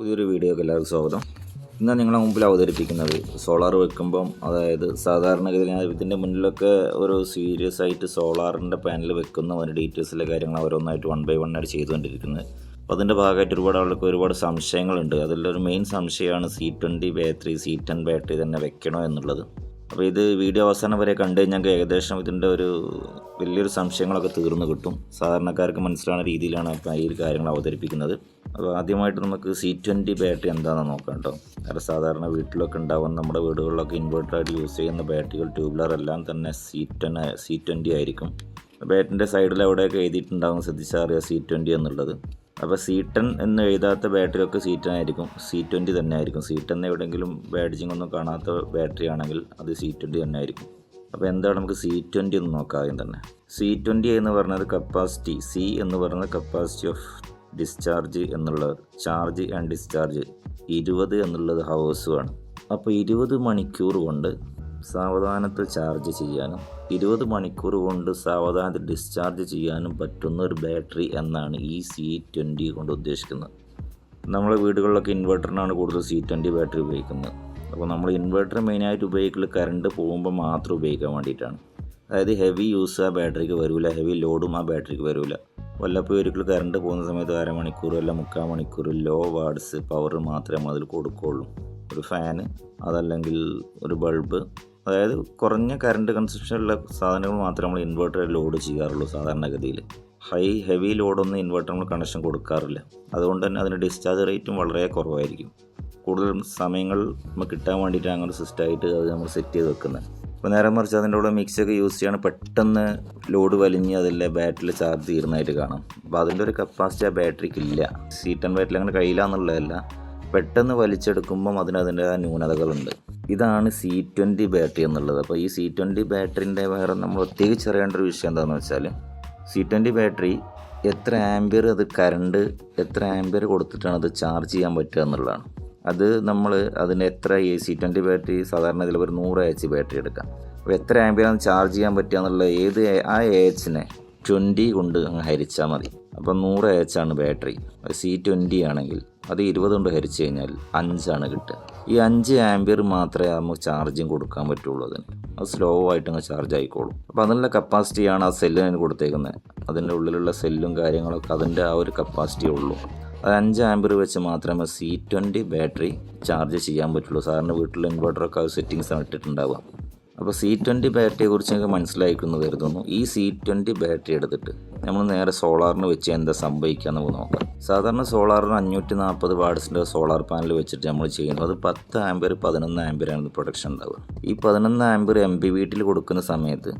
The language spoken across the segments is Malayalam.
പുതിയൊരു വീഡിയോക്ക് എല്ലാവർക്കും സ്വാഗതം. ഇന്ന് നിങ്ങളെ മുമ്പിൽ അവതരിപ്പിക്കുന്നത് സോളാർ വെക്കുമ്പം അതായത് സാധാരണഗതിയിൽ ഇതിന്റെ മുന്നിലൊക്കെ ഒരു സീരിയസ് ആയിട്ട് സോളാറിന്റെ പാനൽ വെക്കുന്ന ഒരു ഡീറ്റെയിൽസിലെ കാര്യങ്ങൾ ഓരോന്നായിട്ട് വൺ ബൈ വൺ ആയിട്ട് ചെയ്തുകൊണ്ടിരിക്കുന്നത്. അപ്പോൾ അതിന്റെ ഭാഗമായിട്ട് ഒരുപാട് ആൾക്ക് ഒരുപാട് സംശയങ്ങളുണ്ട്. അതിലൊരു മെയിൻ സംശയമാണ് C twenty battery C ten battery തന്നെ വെക്കണോ എന്നുള്ളത്. അപ്പോൾ ഇത് വീഡിയോ അവസാനം വരെ കണ്ടു കഴിഞ്ഞാൽ ഏകദേശം ഇതിന്റെ ഒരു വലിയൊരു സംശയങ്ങളൊക്കെ തീർന്നു കിട്ടും. സാധാരണക്കാർക്ക് മനസ്സിലാവുന്ന രീതിയിലാണ് ഈ കാര്യങ്ങൾ അവതരിപ്പിക്കുന്നത്. അപ്പോൾ ആദ്യമായിട്ട് നമുക്ക് സി ട്വന്റി ബാറ്ററി എന്താണെന്ന് നോക്കാം കേട്ടോ. കാരണം സാധാരണ വീട്ടിലൊക്കെ ഉണ്ടാവുന്ന നമ്മുടെ വീടുകളിലൊക്കെ ഇൻവെർട്ടറായിട്ട് യൂസ് ചെയ്യുന്ന ബാറ്ററികൾ ട്യൂബ്ലർ എല്ലാം തന്നെ സി ടെൻ സി ട്വന്റി ആയിരിക്കും. ബാറ്റിന്റെ സൈഡിൽ എവിടെയൊക്കെ എഴുതിയിട്ടുണ്ടാകും ശ്രദ്ധിച്ചാറിയ സി ട്വന്റി എന്നുള്ളത്. അപ്പോൾ സി ടെൻ എന്ന് എഴുതാത്ത ബാറ്ററി ഒക്കെ സി ടെൻ ആയിരിക്കും. സി ട്വന്റി തന്നെ ആയിരിക്കും. സി ടെൻ എവിടെയെങ്കിലും ബാഡ്ജിങ് ഒന്നും കാണാത്ത ബാറ്ററി ആണെങ്കിൽ അത് സി ട്വന്റി തന്നെ ആയിരിക്കും. അപ്പോൾ എന്താണ് നമുക്ക് സി ട്വന്റി എന്ന് നോക്കാം ആദ്യം തന്നെ. സി ട്വന്റി എന്ന് പറയുന്നത് കപ്പാസിറ്റി സി എന്ന് പറയുന്നത് കപ്പാസിറ്റി ഓഫ് ഡിസ്ചാർജ് എന്നുള്ളത് ചാർജ് ആൻഡ് ഡിസ്ചാർജ് ഇരുപത് എന്നുള്ളത് ഹവേഴ്സുമാണ് അപ്പോൾ ഇരുപത് മണിക്കൂർ കൊണ്ട് സാവധാനത്തിൽ ചാർജ് ചെയ്യാനും ഇരുപത് മണിക്കൂർ കൊണ്ട് സാവധാനത്തിൽ ഡിസ്ചാർജ് ചെയ്യാനും പറ്റുന്ന ഒരു ബാറ്ററി എന്നാണ് ഈ സി ട്വന്റി കൊണ്ട് ഉദ്ദേശിക്കുന്നത്. നമ്മളെ വീടുകളിലൊക്കെ ഇൻവെർട്ടറിനാണ് കൂടുതൽ സി ട്വന്റി ബാറ്ററി ഉപയോഗിക്കുന്നത്. അപ്പോൾ നമ്മൾ ഇൻവെർട്ടർ മെയിനായിട്ട് ഉപയോഗിക്കൽ കറണ്ട് പോകുമ്പോൾ മാത്രം ഉപയോഗിക്കാൻ വേണ്ടിയിട്ടാണ്. അതായത് ഹെവി യൂസ് ആ ബാറ്ററിക്ക് വരില്ല ഹെവി ലോഡും ആ ബാറ്ററിക്ക് വരില്ല വല്ലപ്പോൾ ഒരിക്കൽ കറണ്ട് പോകുന്ന സമയത്ത് അരമണിക്കൂർ അല്ല മുക്കാൽ മണിക്കൂർ ലോ വാട്സ് പവർ മാത്രമേ അതിൽ കൊടുക്കുകയുള്ളൂ. ഒരു ഫാന് അതല്ലെങ്കിൽ ഒരു ബൾബ് അതായത് കുറഞ്ഞ കറണ്ട് കൺസപ്ഷനുള്ള സാധനങ്ങൾ മാത്രമേ നമ്മൾ ഇൻവെർട്ടറിൽ ലോഡ് ചെയ്യാറുള്ളൂ സാധാരണഗതിയിൽ. ഹൈ ഹെവി ലോഡൊന്നും ഇൻവെർട്ടർ നമ്മൾ കണക്ഷൻ കൊടുക്കാറില്ല. അതുകൊണ്ട് തന്നെ അതിന്റെ ഡിസ്ചാർജ് റേറ്റും വളരെ കുറവായിരിക്കും. കൂടുതൽ സമയങ്ങൾ നമുക്ക് കിട്ടാൻ വേണ്ടിയിട്ടാണ് അങ്ങനെ സിസ്റ്റമായിട്ട് അത് നമ്മൾ സെറ്റ് ചെയ്ത് വെക്കുന്നത്. അപ്പോൾ നേരെ മറിച്ച് അതിന്റെ കൂടെ മിക്സൊക്കെ യൂസ് ചെയ്യാണ് പെട്ടെന്ന് ലോഡ് വലിഞ്ഞ് അതിലെ ബാറ്ററിയിൽ ചാർജ് തീർന്നതായിട്ട് കാണാം. അപ്പോൾ അതിന്റെ ഒരു കപ്പാസിറ്റി ആ ബാറ്ററിക്ക് ഇല്ല. സീറ്റൺ ബാറ്ററി അങ്ങനെ കഴിയില്ല എന്നുള്ളതല്ല. പെട്ടെന്ന് വലിച്ചെടുക്കുമ്പം അതിന് അതിന്റെ ന്യൂനതകളുണ്ട്. ഇതാണ് സി ട്വന്റി ബാറ്ററി എന്നുള്ളത്. അപ്പോൾ ഈ സി ട്വന്റി ബാറ്ററിന്റെ വേറെ നമ്മൾ പ്രത്യേകിച്ച് അറിയേണ്ട ഒരു വിഷയം എന്താണെന്ന് വെച്ചാൽ സി ട്വന്റി ബാറ്ററി എത്ര ആംബിയർ അത് കറണ്ട് എത്ര ആംബിയർ കൊടുത്തിട്ടാണ് അത് ചാർജ് ചെയ്യാൻ പറ്റുക എന്നുള്ളതാണ്. അത് നമ്മൾ അതിന് എത്ര എ സി ട്വന്റി ബാറ്ററി സാധാരണ ഇതിൽ ഒരു നൂറ് എച്ച് ബാറ്ററി എടുക്കാം. അപ്പോൾ എത്ര ആംബിയറാണ് ചാർജ് ചെയ്യാൻ പറ്റുക എന്നുള്ള ഏത് ആ എച്ചിനെ ട്വന്റി കൊണ്ട് അങ്ങ് ഹരിച്ചാൽ മതി. അപ്പം നൂറ് എച്ച് ആണ് ബാറ്ററി സി ട്വന്റി ആണെങ്കിൽ അത് ഇരുപത് കൊണ്ട് ഹരിച്ചു കഴിഞ്ഞാൽ അഞ്ചാണ് കിട്ടുക. ഈ അഞ്ച് ആംബിയർ മാത്രമേ നമുക്ക് ചാർജിങ് കൊടുക്കാൻ പറ്റുള്ളൂ അതിന്. അത് സ്ലോ ആയിട്ട് അങ്ങ് ചാർജ് ആയിക്കോളും. അപ്പോൾ അതിനുള്ള കപ്പാസിറ്റിയാണ് ആ സെല്ലിന് കൊടുത്തേക്കുന്നത്. അതിന്റെ ഉള്ളിലുള്ള സെല്ലും കാര്യങ്ങളൊക്കെ അതിന്റെ ആ ഒരു കപ്പാസിറ്റി ഉള്ളൂ. അത് അഞ്ച് ആംബിയർ വെച്ച് മാത്രമേ സി ട്വന്റി ബാറ്ററി ചാർജ് ചെയ്യാൻ പറ്റുള്ളൂ. സാറിന് വീട്ടിൽ ഇൻവെർട്ടറൊക്കെ സെറ്റിങ്സ് ഇട്ടിട്ടുണ്ടാവുക. അപ്പോൾ സി ട്വന്റി ബാറ്ററിയെ കുറിച്ച് നിങ്ങൾക്ക് മനസ്സിലായിക്കുന്നു കരുതുന്നു. ഈ സി ട്വന്റി ബാറ്ററി എടുത്തിട്ട് നമ്മൾ നേരെ സോളാറിന് വെച്ച് എന്താ സംഭവിക്കുക നമുക്ക് നോക്കാം. സാധാരണ സോളാറിന് അഞ്ഞൂറ്റി നാൽപ്പത് വാട്സിന്റെ സോളാർ പാനൽ വെച്ചിട്ട് നമ്മൾ ചെയ്യുന്നു. അത് പത്ത് ആംബിയർ പതിനൊന്ന് ആംബിയറാണ് പ്രൊഡക്ഷൻ ഉണ്ടാവുക. ഈ പതിനൊന്ന് ആംബിയർ എം ബി വീട്ടിൽ കൊടുക്കുന്ന സമയത്ത്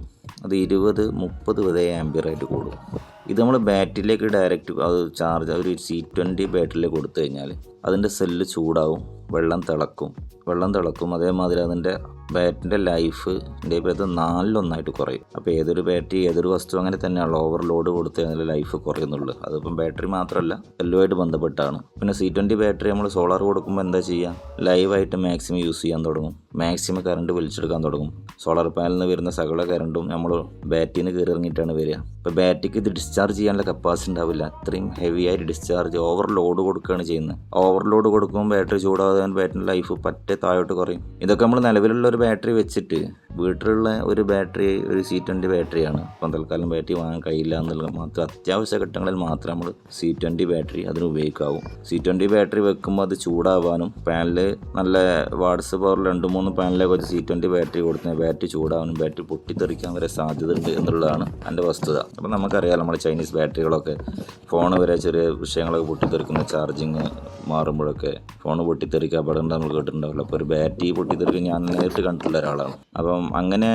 അത് ഇരുപത് മുപ്പത് വരെ ആംബിയറായിട്ട് കൂടും. ഇത് നമ്മൾ ബാറ്ററിയിലേക്ക് ഡയറക്റ്റ് അത് ചാർജ് ഒരു സി ട്വന്റി ബാറ്ററിയിലേക്ക് കൊടുത്തു കഴിഞ്ഞാൽ അതിന്റെ സെല്ല് ചൂടാവും വെള്ളം തിളക്കും. വെള്ളം തിളക്കും അതേമാതിരി അതിന്റെ ബാറ്ററിന്റെ ലൈഫ് ഇത് നാലിലൊന്നായിട്ട് കുറയും. അപ്പോൾ ഏതൊരു ബാറ്ററി ഏതൊരു വസ്തു അങ്ങനെ തന്നെയാണ് ഓവർലോഡ് കൊടുത്ത് അതിന്റെ ലൈഫ് കുറയുന്നുള്ളൂ. അതിപ്പം ബാറ്ററി മാത്രമല്ല എല്ലുമായിട്ട് ബന്ധപ്പെട്ടാണ്. പിന്നെ സി ട്വന്റി ബാറ്ററി നമ്മൾ സോളാർ കൊടുക്കുമ്പോൾ എന്താ ചെയ്യുക? ലൈവായിട്ട് മാക്സിമം യൂസ് ചെയ്യാൻ തുടങ്ങും. മാക്സിമം കറണ്ട് വലിച്ചെടുക്കാൻ തുടങ്ങും. സോളാർ പാനലിൽ നിന്ന് വരുന്ന സകല കറണ്ടും നമ്മൾ ബാറ്ററിയിൽ നിന്ന് കയറി ഇറങ്ങിയിട്ടാണ് വരിക. ഇപ്പോൾ ബാറ്ററിക്ക് ഇത് ഡിസ്ചാർജ് ചെയ്യാനുള്ള കപ്പാസിറ്റി ഉണ്ടാവില്ല. അത്രയും ഹെവി ആയിട്ട് ഡിസ്ചാർജ് ഓവർലോഡ് കൊടുക്കുകയാണ് ചെയ്യുന്നത്. ഓവർലോഡ് കൊടുക്കുമ്പോൾ ബാറ്ററി ചൂടാകാൻ ബാറ്ററി ലൈഫ് പറ്റേ താഴോട്ട് കുറയും. ഇതൊക്കെ നമ്മൾ നിലവിലുള്ള ഒരു ബാറ്ററി വെച്ചിട്ട് വീട്ടിലുള്ള ഒരു ബാറ്ററി ഒരു സി ട്വന്റി ബാറ്ററിയാണ്. അപ്പം തൽക്കാലം ബാറ്ററി വാങ്ങാൻ കഴിയില്ല എന്നുള്ള മാത്രം അത്യാവശ്യ ഘട്ടങ്ങളിൽ മാത്രം നമ്മൾ സി ട്വന്റി ബാറ്ററി അതിന് ഉപയോഗിക്കാവും. സി ട്വന്റി ബാറ്ററി വെക്കുമ്പോൾ അത് ചൂടാവാനും പാനൽ നല്ല വാട്സ് പവർ രണ്ട് മൂന്ന് പാനലൊക്കെ വെച്ച് സി ട്വന്റി ബാറ്ററി കൊടുത്താൽ ബാറ്ററി ചൂടാവാനും ബാറ്ററി പൊട്ടിത്തെറിക്കാൻ വരെ സാധ്യത ഉണ്ട് എന്നുള്ളതാണ് എന്റെ വസ്തുത. അപ്പം നമുക്കറിയാം നമ്മൾ ചൈനീസ് ബാറ്ററികളൊക്കെ ഫോൺ വരെ ചെറിയ വിഷയങ്ങളൊക്കെ പൊട്ടിത്തെറിക്കുന്ന ചാർജിങ് മാറുമ്പോഴൊക്കെ ഫോൺ പൊട്ടിത്തെറിക്കുക അപകടം നമ്മൾ കേട്ടിട്ടുണ്ടാവില്ല. അപ്പോൾ ഒരു ബാറ്ററി പൊട്ടിത്തെറിക്കുക ഞാൻ നേരിട്ട് കണ്ടിട്ടുള്ള ഒരാളാണ്. അപ്പം അങ്ങനെ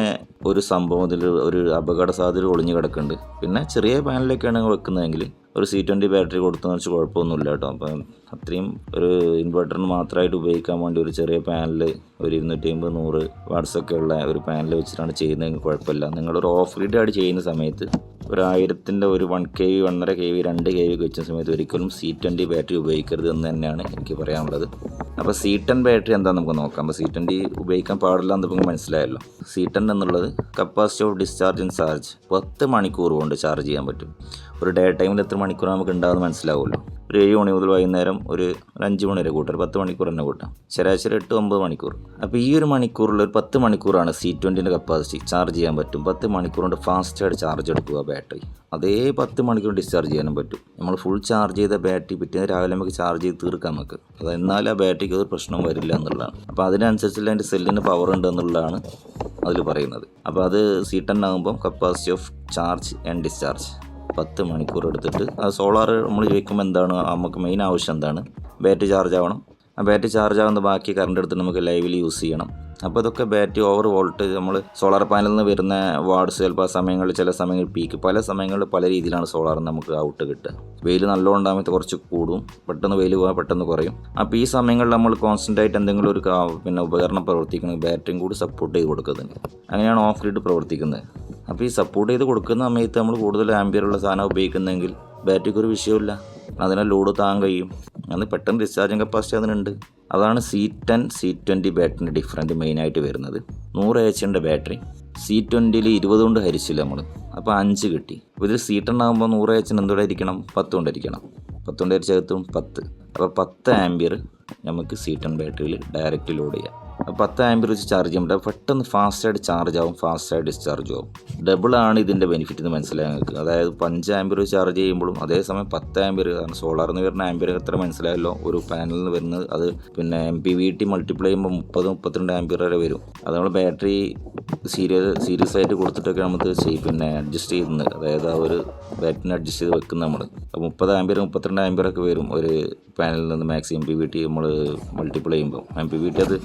ഒരു സംഭവം ഇതിൽ ഒരു അപകട സാധ്യത ഒളിഞ്ഞു കിടക്കുന്നുണ്ട്. പിന്നെ ചെറിയ പാനലൊക്കെയാണ് വെക്കുന്നതെങ്കിൽ ഒരു സി ട്വന്റി ബാറ്ററി കൊടുത്തെന്ന് വെച്ചാൽ കുഴപ്പമൊന്നുമില്ല കേട്ടോ. അപ്പം അത്രയും ഒരു ഇൻവെർട്ടറിന് മാത്രമായിട്ട് ഉപയോഗിക്കാൻ വേണ്ടി ഒരു ചെറിയ പാനൽ ഒരു ഇരുന്നൂറ്റി അമ്പത് നൂറ് വാട്സൊക്കെ ഉള്ള ഒരു പാനൽ വെച്ചിട്ടാണ് ചെയ്യുന്നതെങ്കിൽ കുഴപ്പമില്ല. നിങ്ങളൊരു ഓഫ് ഗ്രിഡ് ആയിട്ട് ചെയ്യുന്ന സമയത്ത് ഒരു ആയിരത്തിന്റെ ഒരു വൺ കെ വി ഒന്നര കെ വി രണ്ട് കെ വി ഒക്കെ വെച്ച സമയത്ത് ഒരിക്കലും സി ട്വന്റി ബാറ്ററി ഉപയോഗിക്കരുത് എന്ന് തന്നെയാണ് എനിക്ക് പറയാനുള്ളത്. അപ്പോൾ സി ടെൻ ബാറ്ററി എന്താണെന്ന് നമുക്ക് നോക്കാം. അപ്പോൾ സി ട്വന്റി ഉപയോഗിക്കാൻ പാടില്ല എന്ന് നമുക്ക് മനസ്സിലായല്ലോ. സി ടെൻ എന്നുള്ളത് capacity of discharge and charge പത്ത് മണിക്കൂർ കൊണ്ട് ചാർജ് ചെയ്യാൻ പറ്റും. ഒരു ഡേ ടൈമിൽ എത്ര മണിക്കൂർ നമുക്ക് ഉണ്ടാകുമെന്ന് മനസ്സിലാവുമല്ലോ. ഒരു ഏഴ് മണി മുതൽ വൈകുന്നേരം ഒരു അഞ്ച് മണി വരെ കൂട്ടുക ഒരു പത്ത് മണിക്കൂർ തന്നെ കൂട്ടാം. ശരാശരി എട്ട് ഒമ്പത് മണിക്കൂർ. അപ്പോൾ ഈ ഒരു മണിക്കൂറിൽ ഒരു പത്ത് മണിക്കൂറാണ് സി ട്വന്റിന്റെ കപ്പാസിറ്റി ചാർജ് ചെയ്യാൻ പറ്റും. പത്ത് മണിക്കൂർ കൊണ്ട് ഫാസ്റ്റായിട്ട് ചാർജ് എടുക്കുക ബാറ്ററി അതേ പത്ത് മണിക്കൂർ ഡിസ്ചാർജ് ചെയ്യാനും പറ്റും. നമ്മൾ ഫുൾ ചാർജ് ചെയ്ത ബാറ്ററി പിറ്റേന്ന് രാവിലെ നമുക്ക് ചാർജ് ചെയ്ത് തീർക്കാം നമുക്ക്. അത് എന്നാൽ ആ ബാറ്ററിക്ക് ഒരു പ്രശ്നം വരില്ല എന്നുള്ളതാണ്. അപ്പോൾ അതിനനുസരിച്ചുള്ള അതിന്റെ സെല്ലിന് പവർ ഉണ്ട് എന്നുള്ളതാണ് അതിൽ പറയുന്നത്. അപ്പോൾ അത് സി ടെൻ ആകുമ്പം capacity of charge and discharge പത്ത് മണിക്കൂർ എടുത്തിട്ട് ആ സോളാർ നമ്മൾ ചോദിക്കുമ്പോൾ എന്താണ്? നമുക്ക് മെയിൻ ആവശ്യം എന്താണ്? ബാറ്ററി ചാർജ് ആവണം. ആ ബാറ്ററി ചാർജ് ആവുന്ന ബാക്കി കറണ്ട് എടുത്ത് നമുക്ക് ലൈവിൽ യൂസ് ചെയ്യണം. അപ്പോൾ ഇതൊക്കെ ബാറ്ററി ഓവർ വോൾട്ടേജ് നമ്മൾ സോളാർ പാനലിൽ നിന്ന് വരുന്ന വാർഡ്സ് ചിലപ്പോൾ ആ സമയങ്ങളിൽ ചില സമയങ്ങളിൽ പീക്ക് പല സമയങ്ങളിൽ പല രീതിയിലാണ് സോളാർ നമുക്ക് ഔട്ട് കിട്ടുക. വെയിൽ നല്ലോണം കുറച്ച് കൂടും. പെട്ടെന്ന് വെയിൽ പോകാൻ പെട്ടെന്ന് കുറയും. അപ്പോൾ ഈ സമയങ്ങളിൽ നമ്മൾ കോൺസ്റ്റന്റ് ആയിട്ട് എന്തെങ്കിലും ഒരു പിന്നെ ഉപകരണം പ്രവർത്തിക്കുന്നത് ബാറ്ററിയും കൂടി സപ്പോർട്ട് ചെയ്ത് കൊടുക്കുന്നുണ്ട് അങ്ങനെയാണ് ഓഫ് ഗ്രിഡ് പ്രവർത്തിക്കുന്നത്. അപ്പോൾ ഈ സപ്പോർട്ട് ചെയ്ത് കൊടുക്കുന്ന സമയത്ത് നമ്മൾ കൂടുതൽ ആംബിയറുള്ള സാധനം ഉപയോഗിക്കുന്നെങ്കിൽ ബാറ്ററിക്ക് ഒരു വിഷയമില്ല അതിനെ ലോഡ് താങ്ങാൻ കഴിയും. അന്ന് പെട്ടെന്ന് ഡിസ്ചാർജിങ് കപ്പാസിറ്റി അതിനുണ്ട്. അതാണ് സി ടെൻ സി ട്വന്റി ബാറ്ററിന്റെ ഡിഫറന്റ് മെയിനായിട്ട് വരുന്നത്. നൂറ് എച്ചിന്റെ ബാറ്ററി സി ട്വന്റിയിൽ ഇരുപത് കൊണ്ട് ഹരിച്ചില്ല നമ്മൾ അപ്പോൾ അഞ്ച് കിട്ടി. ഇതിൽ സി ടെൻ ആകുമ്പോൾ നൂറ് എച്ചിന് എന്തുകൊണ്ട് ഇരിക്കണം പത്ത് കൊണ്ടിരിക്കണം പത്ത് കൊണ്ട് ഹരിച്ചകത്തും പത്ത്. അപ്പോൾ പത്ത് ആംബിയർ നമുക്ക് സി ടെൻ ബാറ്ററിയിൽ ഡയറക്റ്റ് ലോഡ് ചെയ്യാം. പത്ത് ആംബിയർ വെച്ച് ചാർജ് ചെയ്യുമ്പോൾ പെട്ടെന്ന് ഫാസ്റ്റായിട്ട് ചാർജ് ആവും ഫാസ്റ്റായിട്ട് ഡിസ്ചാർജ് ആവും. ഡബിളാണ് ഇതിന്റെ ബെനിഫിറ്റ് എന്ന് മനസ്സിലായി നിങ്ങൾക്ക് അതായത് പഞ്ച് വെച്ച് ചാർജ് ചെയ്യുമ്പോഴും അതേസമയം പത്ത് ആംബിയർ കാരണം സോളാറിൽ നിന്ന് വരുന്ന ആംബിയർ എത്ര മനസ്സിലായല്ലോ? ഒരു പാനലിൽ നിന്ന് വരുന്നത് അത് പിന്നെ M P V T multiply ചെയ്യുമ്പോൾ മുപ്പത് മുപ്പത്തിരണ്ട് ആംബിയർ വരെ വരും. അത് നമ്മൾ ബാറ്ററി സീരിയസ് സീരിയസ് ആയിട്ട് കൊടുത്തിട്ടൊക്കെ നമുക്ക് ചെയ്യും പിന്നെ അഡ്ജസ്റ്റ് ചെയ്യുന്നത് അതായത് ആ ഒരു ബാറ്ററിനെ അഡ്ജസ്റ്റ് ചെയ്ത് വെക്കുന്ന നമ്മൾ മുപ്പത് ആംബിയർ മുപ്പത്തിരണ്ട് ആംബിയർ ഒക്കെ വരും ഒരു പാനലിൽ നിന്ന് maximum M P V T നമ്മൾ മൾട്ടിപ്ലൈ ചെയ്യുമ്പോൾ. എം പി വി ടി അത്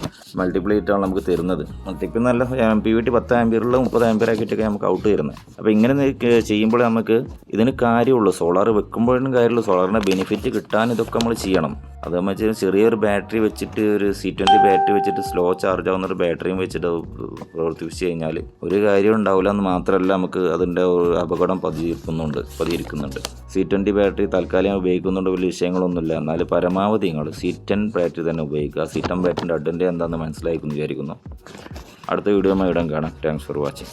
മൾട്ടിപ്ലൈ ചെയ്തിട്ടാണ് നമുക്ക് തരുന്നത്. മൾട്ടിപ്പിൾ നല്ല പി വി ടി പത്ത് ആംബിയറുള്ള മുപ്പത് ആക്കിയിട്ടൊക്കെ നമുക്ക് ഔട്ട് തരുന്നത്. അപ്പോൾ ഇങ്ങനെ ചെയ്യുമ്പോൾ നമുക്ക് ഇതിന് കാര്യമുള്ളൂ. സോളാർ വെക്കുമ്പോഴും കാര്യമുള്ളൂ. സോളാറിന്റെ ബെനിഫിറ്റ് കിട്ടാൻ ഇതൊക്കെ നമ്മൾ ചെയ്യണം. അത് വെച്ചാൽ ചെറിയൊരു ബാറ്ററി വെച്ചിട്ട് ഒരു സി ട്വന്റി ബാറ്ററി വെച്ചിട്ട് സ്ലോ ചാർജ് ആവുന്ന ഒരു ബാറ്ററിയും വെച്ചിട്ട് പ്രവർത്തിപ്പിച്ച് കഴിഞ്ഞാൽ ഒരു കാര്യം ഉണ്ടാവില്ല എന്ന് മാത്രമല്ല നമുക്ക് അതിന്റെ അപകടം പതിയിരിക്കുന്നുണ്ട് പതിയിരിക്കുന്നുണ്ട്. സി ട്വന്റി ബാറ്ററി താൽക്കാലികം ഉപയോഗിക്കുന്നുണ്ട് വലിയ വിഷയങ്ങളൊന്നുമില്ല. എന്നാൽ പരമാവധി നിങ്ങൾ സി ടെൻ ബാറ്ററി തന്നെ ഉപയോഗിക്കുക. സി ടെൻ ബാറ്ററിന്റെ അഡ്വന്റേജ് എന്താണെന്ന് മനസ്സിലായിക്കുന്നു വിചാരിക്കുന്നു. അടുത്ത വീഡിയോ ഇടം കാണാം. Thanks for watching